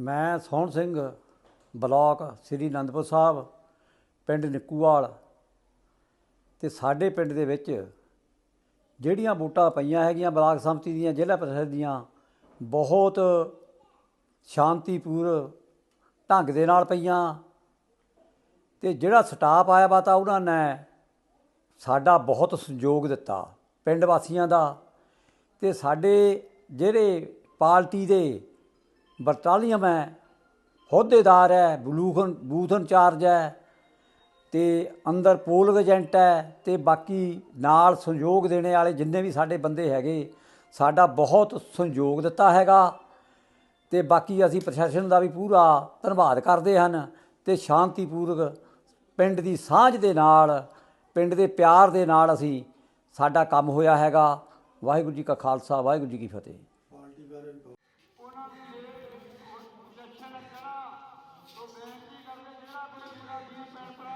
ਮੈਂ ਸੋਹਣ ਸਿੰਘ, ਬਲਾਕ ਸ੍ਰੀ ਅਨੰਦਪੁਰ ਸਾਹਿਬ, ਪਿੰਡ ਨਿੱਕੂਵਾਲ। ਤੇ ਸਾਡੇ ਪਿੰਡ ਦੇ ਵਿੱਚ ਜਿਹੜੀਆਂ ਵੋਟਾਂ ਪਈਆਂ ਹੈਗੀਆਂ ਬਲਾਕ ਸੰਮਤੀ ਦੀਆਂ, ਜ਼ਿਲ੍ਹਾ ਪ੍ਰੀਸ਼ਦ ਦੀਆਂ, ਬਹੁਤ ਸ਼ਾਂਤੀਪੂਰ ਢੰਗ ਦੇ ਨਾਲ ਪਈਆਂ। ਤੇ ਜਿਹੜਾ ਸਟਾਫ ਆਇਆ ਵਾ ਤਾਂ ਉਹਨਾਂ ਨੇ ਸਾਡਾ ਬਹੁਤ ਸਹਿਯੋਗ ਦਿੱਤਾ ਪਿੰਡ ਵਾਸੀਆਂ ਦਾ। ਤੇ ਸਾਡੇ ਜਿਹੜੇ ਪਾਰਟੀ ਦੇ ਬਰਤਾਲੀਅਮ ਹੈ ਅਹੁਦੇਦਾਰ ਹੈ ਬਲੂਖਨ ਬੂਥ ਇੰਚਾਰਜ ਹੈ ਤੇ ਅੰਦਰ ਪੋਲ ਏਜੰਟ ਹੈ ਤੇ ਬਾਕੀ ਨਾਲ ਸੰਯੋਗ ਦੇਣੇ ਵਾਲੇ ਜਿੰਨੇ ਵੀ ਸਾਡੇ ਬੰਦੇ ਹੈਗੇ, ਸਾਡਾ ਬਹੁਤ ਸੰਯੋਗ ਦਿੱਤਾ ਹੈਗਾ। ਤੇ ਬਾਕੀ ਅਸੀਂ ਪ੍ਰਸ਼ਾਸਨ ਦਾ ਵੀ ਪੂਰਾ ਧੰਨਵਾਦ ਕਰਦੇ ਹਨ ਤੇ ਸ਼ਾਂਤੀਪੂਰਵਕ ਪਿੰਡ ਦੀ ਸਾਂਝ ਦੇ ਨਾਲ, ਪਿੰਡ ਦੇ ਪਿਆਰ ਦੇ ਨਾਲ ਅਸੀਂ ਸਾਡਾ ਕੰਮ ਹੋਇਆ ਹੈਗਾ। ਵਾਹਿਗੁਰੂ ਜੀ ਕਾ ਖਾਲਸਾ, ਵਾਹਿਗੁਰੂ ਜੀ ਕੀ ਫਤਿਹ। ਉਹਨਾਂ ਦੀ ਇਲੈਕਸ਼ਨ ਲੱਗਣਾ ਤੋਂ ਬੇਨਤੀ ਕਰਦੇ ਜਿਹੜਾ ਕੋਈ ਪੰਜਾਬੀ ਭੈਣ ਭਰਾ